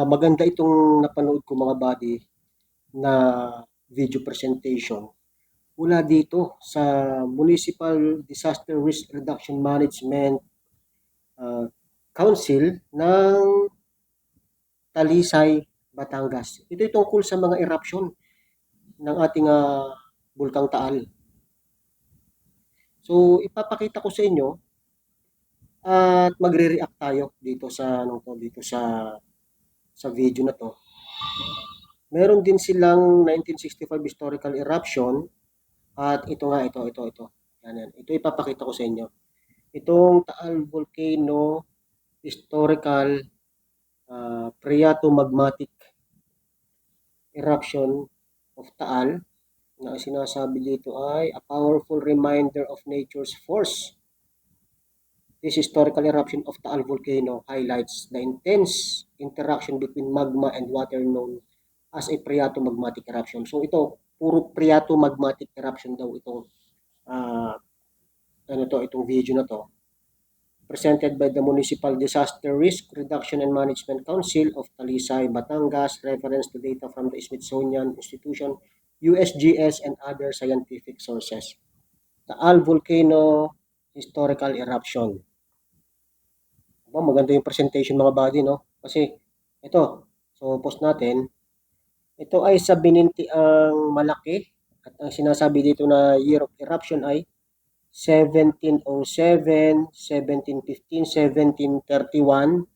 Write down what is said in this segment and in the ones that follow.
Ah, maganda itong napanood ko mga buddy na video presentation mula dito sa Municipal Disaster Risk Reduction Management ah, Council ng Talisay, Batangas. Ito ay tungkol sa mga eruption ng ating ah, Bulkang Taal. So, ipapakita ko sa inyo at magre-react tayo dito sa ano to, dito sa sa video na to. Meron din silang 1965 historical eruption at ito nga ito ito ito. Yan yan. Ito ipapakita ko sa inyo. Itong Taal Volcano Historical uh, Phreatomagmatic Eruption of Taal na sinasabi dito ay a powerful reminder of nature's force This historical eruption of Taal volcano highlights the intense interaction between magma and water known as a phreatomagmatic eruption. So ito, puro phreatomagmatic eruption daw itong uh, ano to, itong video na to. Presented by the Municipal Disaster Risk Reduction and Management Council of Talisay, Batangas, reference to data from the Smithsonian Institution, USGS, and other scientific sources. Taal Volcano Historical Eruption. Aba, maganda yung presentation mga buddy, no? Kasi, ito, so post natin, ito ay sa bininti ang malaki at ang sinasabi dito na year of eruption ay 1707, 1715, 1731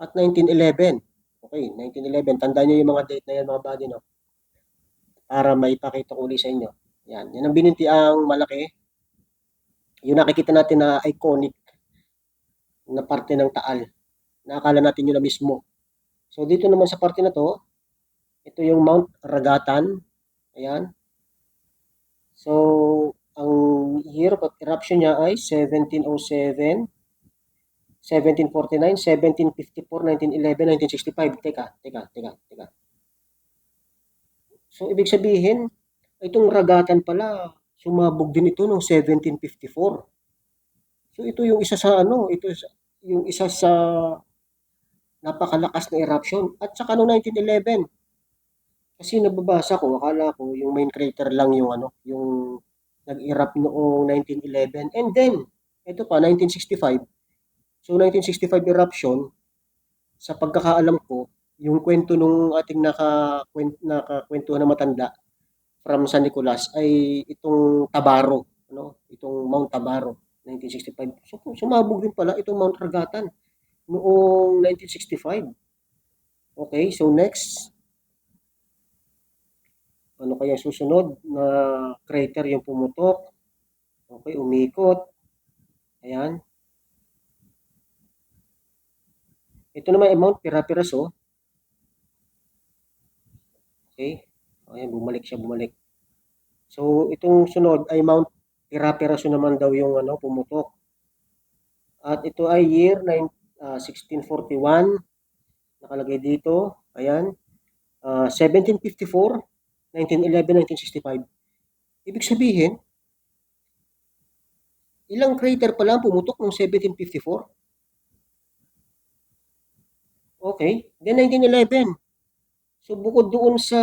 at 1911. Okay, 1911. Tandaan nyo yung mga date na yan mga buddy, no? Para maipakita ko ulit sa inyo. Yan, yan ang bininti ang malaki. Yung nakikita natin na iconic na parte ng Taal. Nakakala natin yun na mismo. So dito naman sa parte na to, ito yung Mount Ragatan. Ayan. So ang year of eruption niya ay 1707, 1749, 1754, 1911, 1965. Teka, teka, teka, teka. So ibig sabihin, itong Ragatan pala, sumabog din ito noong 1754. So ito yung isa sa ano, ito yung isa sa napakalakas na eruption. At saka noong 1911, kasi nababasa ko, akala ko yung main crater lang yung ano, yung nag-erupt noong 1911. And then, ito pa, 1965. So 1965 eruption, sa pagkakaalam ko, yung kwento nung ating nakakwento, nakakwentuhan na matanda from San Nicolas ay itong Tabaro, ano? itong Mount Tabaro. 1965. So, sumabog din pala itong Mount Ragatan noong 1965. Okay, so next. Ano kaya susunod na crater yung pumutok? Okay, umikot. Ayan. Ito naman ay Mount Pirapiraso. Okay. Ayan, bumalik siya, bumalik. So, itong sunod ay Mount pira-piraso naman daw yung ano, pumutok. At ito ay year 9, uh, 1641. Nakalagay dito. Ayan. Uh, 1754, 1911, 1965. Ibig sabihin, ilang crater pa lang pumutok noong 1754? Okay. Then 1911. So bukod doon sa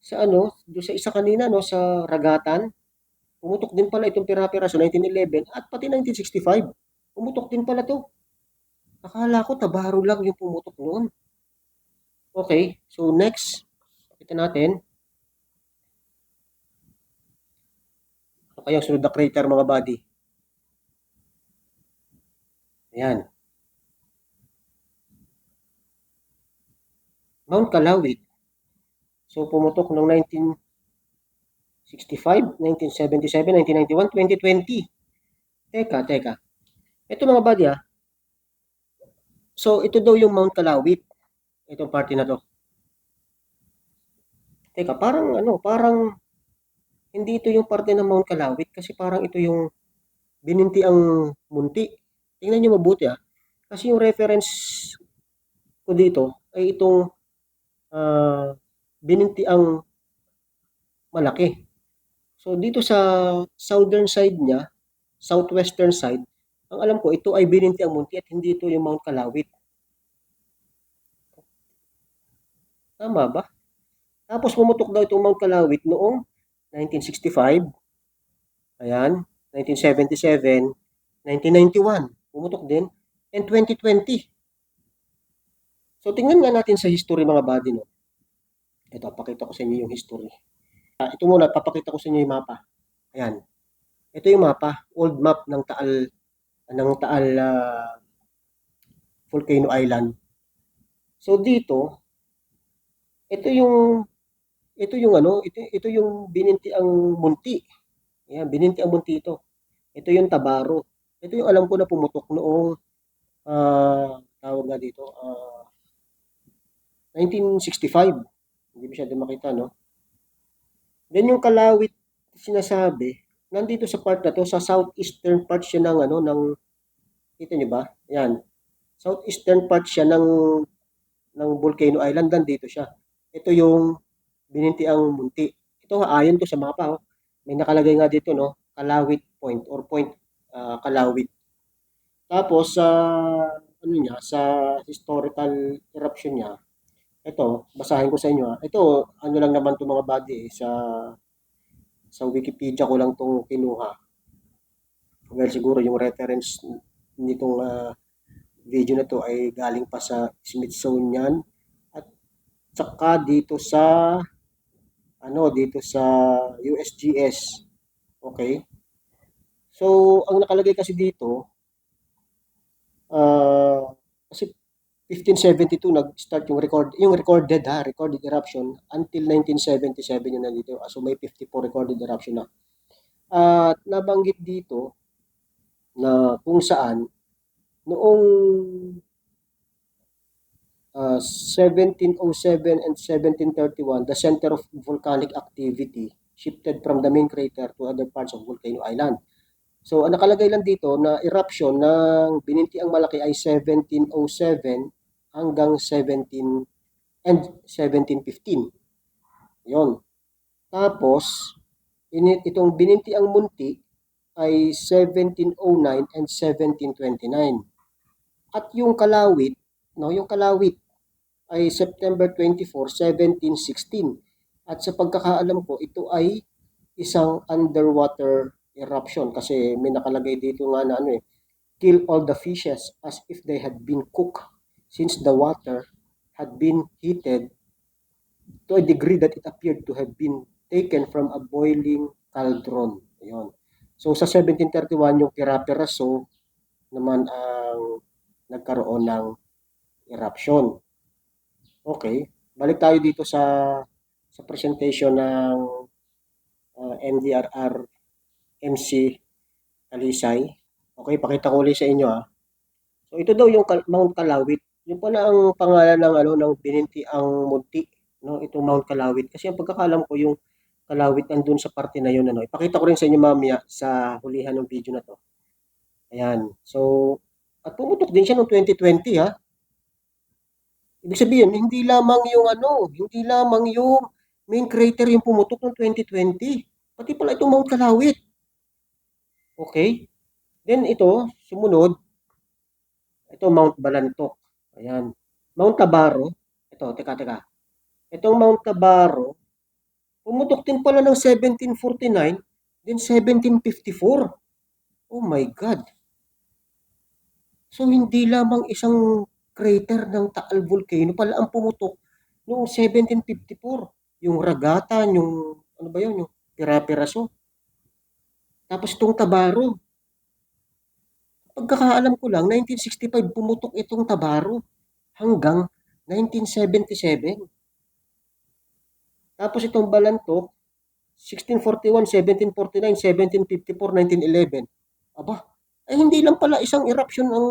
sa ano, doon sa isa kanina no sa Ragatan, Pumutok din pala itong pira-pira sa 1911 at pati 1965. Pumutok din pala to. Akala ko tabaro lang yung pumutok noon. Okay, so next, kita natin. Ano kaya sunod na crater mga body? Ayan. Mount Kalawit. So pumutok noong 19 65, 1977, 1991, 2020. Teka, teka. Ito mga buddy ah. So, ito daw yung Mount Kalawit. Itong party na to. Teka, parang ano, parang hindi ito yung parte ng Mount Kalawit kasi parang ito yung bininti ang munti. Tingnan nyo mabuti ah. Kasi yung reference ko dito ay itong uh, bininti ang malaki. So dito sa southern side niya, southwestern side, ang alam ko ito ay Bininti ang Munti at hindi ito yung Mount Kalawit. Tama ba? Tapos pumutok daw itong Mount Kalawit noong 1965. Ayan, 1977, 1991. Pumutok din. And 2020. So tingnan nga natin sa history mga buddy, no? Ito, pakita ko sa inyo yung history. Ah, ito muna, papakita ko sa inyo yung mapa. Ayan. Ito yung mapa, old map ng Taal ng Taal ah, Volcano Island. So dito, ito yung ito yung ano, ito, ito yung bininti ang munti. Ayan, bininti ang munti ito. Ito yung Tabaro. Ito yung alam ko na pumutok noong ah tawag nga dito, ah 1965. Hindi masyado makita, no? Then yung Kalawit sinasabi, nandito sa part na to, sa southeastern part siya ng ano, ng, kita niyo ba? Yan. Southeastern part siya ng, ng Volcano Island, nandito siya. Ito yung bininti ang munti. Ito, ayon to sa mapa, oh. May nakalagay nga dito, no? Kalawit Point or Point ah, Kalawit. Tapos, sa, ano niya, sa historical eruption niya, ito, basahin ko sa inyo. ha. Ito, ano lang naman to mga buddy, eh, sa sa Wikipedia ko lang tong kinuha. Well, siguro yung reference nitong ah, video na to ay galing pa sa Smithsonian at saka dito sa ano dito sa USGS. Okay? So, ang nakalagay kasi dito ah kasi 1572 nag-start yung record yung recorded ha, recorded eruption until 1977 yun nandito. Ah, So may 54 recorded eruption na. At nabanggit dito na kung saan noong ah, 1707 and 1731 the center of volcanic activity shifted from the main crater to other parts of Volcano Island. So, ang nakalagay lang dito na eruption ng Binintiang Malaki ay 1707 hanggang 17 and 1715. Yon. Tapos, init itong Binintiang Munti ay 1709 and 1729. At yung Kalawit, no, yung Kalawit ay September 24, 1716. At sa pagkakaalam ko, ito ay isang underwater eruption kasi may nakalagay dito nga na ano eh, kill all the fishes as if they had been cooked since the water had been heated to a degree that it appeared to have been taken from a boiling cauldron. Ayun. So sa 1731 yung Kirapiraso naman ang nagkaroon ng eruption. Okay, balik tayo dito sa sa presentation ng uh, NDRR MC Talisay. Okay, pakita ko ulit sa inyo ah. So ito daw yung Mount Kalawit. Yung pala ang pangalan ng ano ng bininti ang munti, no? Itong Mount Kalawit. Kasi ang pagkakalam ko yung Kalawit andun sa parte na yun ano. Ipakita ko rin sa inyo mamaya sa hulihan ng video na to. Ayan. So at pumutok din siya noong 2020 ha. Ibig sabihin, hindi lamang yung ano, hindi lamang yung main crater yung pumutok noong 2020. Pati pala itong Mount Kalawit. Okay? Then ito, sumunod, ito Mount Balantok. Ayan. Mount Tabaro. Ito, teka, teka. Itong Mount Tabaro, pumutok din pala ng 1749, then 1754. Oh my God. So, hindi lamang isang crater ng Taal Volcano pala ang pumutok noong 1754. Yung Ragatan, yung, ano ba yun, yung Pira-Piraso. Tapos itong Tabaro. Pagkakaalam ko lang, 1965 pumutok itong Tabaro hanggang 1977. Tapos itong Balantok, 1641, 1749, 1754, 1911. Aba, ay hindi lang pala isang eruption ng,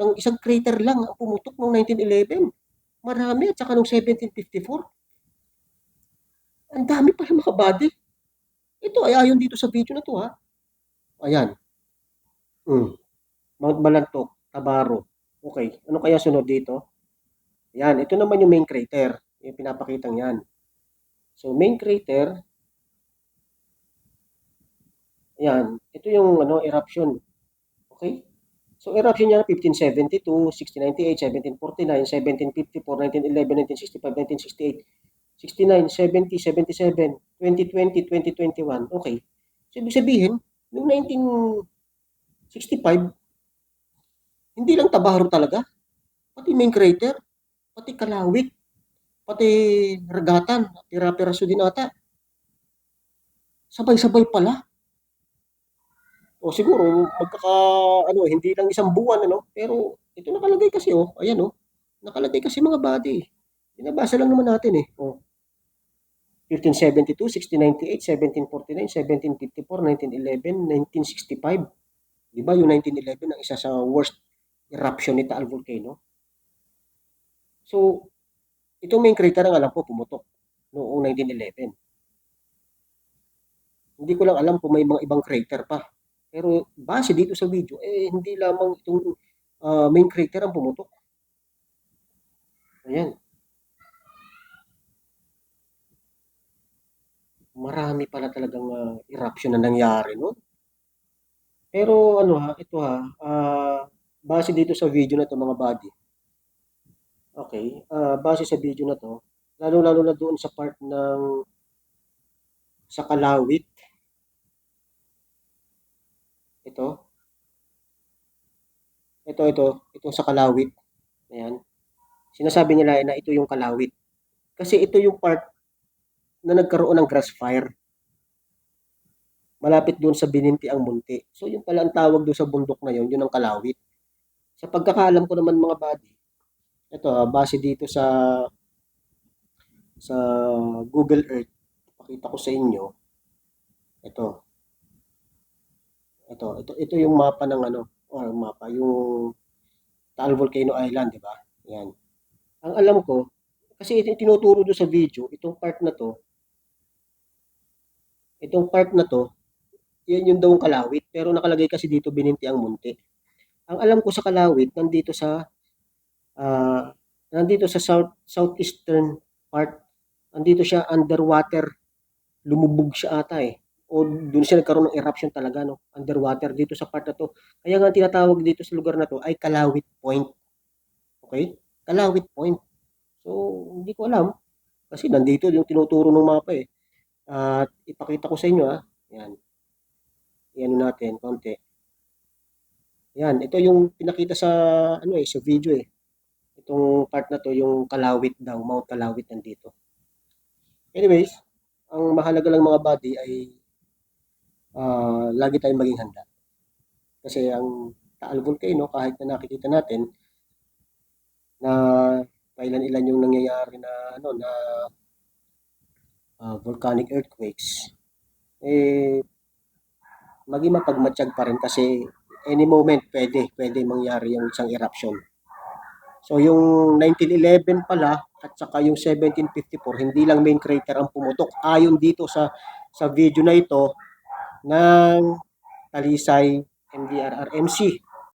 ng isang crater lang ang pumutok noong 1911. Marami at saka noong 1754. Ang dami pala mga body. Ito ay ayon dito sa video na to ha. Ayan. Mm. Mount Balantok, Tabaro. Okay, ano kaya sunod dito? Yan, ito naman yung main crater. Yung pinapakitang yan. So, main crater, yan, ito yung ano, eruption. Okay? So, eruption niya 1572, 1698, 1749, 1754, 1911, 1965, 1968, 69, 70, 77, 2020, 2021. Okay. So, ibig sabihin, noong 1965, hindi lang Tabaro talaga, pati main crater, pati Kalawit, pati Ragatan, pira-piraso din ata. Sabay-sabay pala. O siguro, magkaka, ano, hindi lang isang buwan, ano, pero ito nakalagay kasi, oh, ayan, oh, nakalagay kasi mga body. Binabasa lang naman natin, eh, oh. 1572, 1698, 1749, 1754, 1911, 1965. Di ba yung 1911 ang isa sa worst eruption ni Taal Volcano? So, itong main crater ang alam ko pumutok noong 1911. Hindi ko lang alam kung may mga ibang crater pa. Pero base dito sa video, eh hindi lamang itong ah, main crater ang pumutok. Ayan. Marami pala talagang ah, eruption na nangyari noon. Pero ano ha, ito ha, ah, base dito sa video na to mga buddy. Okay, ah, base sa video na to, lalo-lalo na doon sa part ng sa Kalawit. Ito. Ito, ito. Ito sa Kalawit. Ayan. Sinasabi nila na ito yung Kalawit. Kasi ito yung part na nagkaroon ng grass fire. Malapit doon sa Bininti ang Munti. So yun pala ang tawag doon sa bundok na yun, yun ang Kalawit. Sa pagkakaalam ko naman mga buddy, ito ah, base dito sa sa Google Earth, pakita ko sa inyo. Ito. Ito, ito, ito yung mapa ng ano, or mapa, yung Taal Volcano Island, di ba? Yan. Ang alam ko, kasi ito tinuturo doon sa video, itong part na to, itong part na to, yan yung daw Kalawit, pero nakalagay kasi dito Bininti ang Munti. Ang alam ko sa Kalawit, nandito sa ah, nandito sa south southeastern part, nandito siya underwater, lumubog siya ata eh. O doon siya nagkaroon ng eruption talaga, no? Underwater dito sa part na to. Kaya nga tinatawag dito sa lugar na to ay Kalawit Point. Okay? Kalawit Point. So, hindi ko alam. Kasi nandito yung tinuturo ng mapa eh. At ipakita ko sa inyo ah. Yan. Yan natin, konti. Yan, ito yung pinakita sa ano eh, sa video eh. Itong part na to, yung Kalawit daw, Mount Kalawit nandito. Anyways, ang mahalaga lang mga body ay ah, lagi tayong maging handa. Kasi ang Taal Volcano, kahit na nakikita natin na kailan-ilan yung nangyayari na ano na ah, volcanic earthquakes, eh maging mapagmatsyag pa rin kasi any moment pwede, pwede mangyari yung isang eruption. So yung 1911 pala at saka yung 1754, hindi lang main crater ang pumutok. Ayon dito sa sa video na ito ng Talisay MDRRMC.